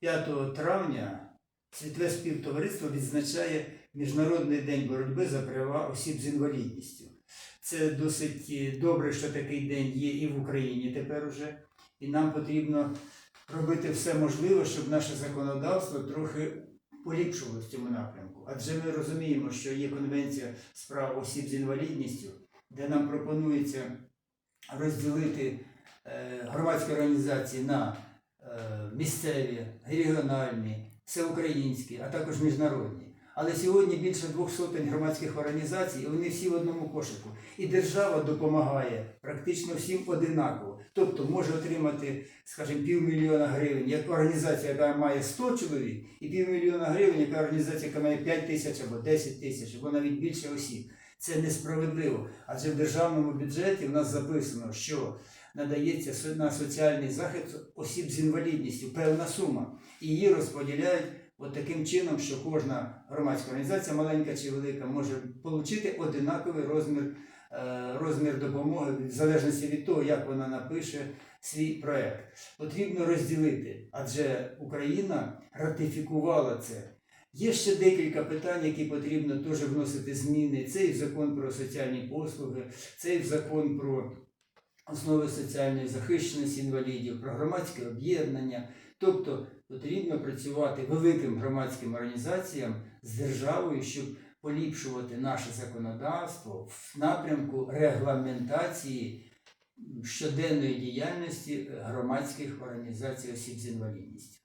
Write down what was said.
5 травня Світове співтовариство відзначає Міжнародний день боротьби за права осіб з інвалідністю. Це досить е, добре, що такий день є і в Україні тепер уже. І нам потрібно робити все можливе, щоб наше законодавство трохи поліпшувало в цьому напрямку. Адже ми розуміємо, що є Конвенція з прав осіб з інвалідністю, де нам пропонується розділити е, громадські організації на місцеві, регіональні, всеукраїнські, а також міжнародні. Але сьогодні більше двох сотень громадських організацій, і вони всі в одному кошику. І держава допомагає практично всім одинаково. Тобто може отримати, скажімо, півмільйона гривень, як організація, яка має 100 чоловік, і півмільйона гривень, яка організація, яка має 5 тисяч або 10 тисяч, або навіть більше осіб. Це несправедливо. Адже в державному бюджеті в нас записано, що надається на соціальний захист осіб з інвалідністю певна сума. І її розподіляють от таким чином, що кожна громадська організація, маленька чи велика, може отримати одинаковий розмір, е, розмір допомоги в залежності від того, як вона напише свій проект. Потрібно розділити, адже Україна ратифікувала це. Є ще декілька питань, які потрібно теж вносити зміни. Це і в закон про соціальні послуги, це і в закон про основи соціальної захищеності інвалідів, про громадське об'єднання. Тобто потрібно працювати великим громадським організаціям з державою, щоб поліпшувати наше законодавство в напрямку регламентації щоденної діяльності громадських організацій осіб з інвалідністю.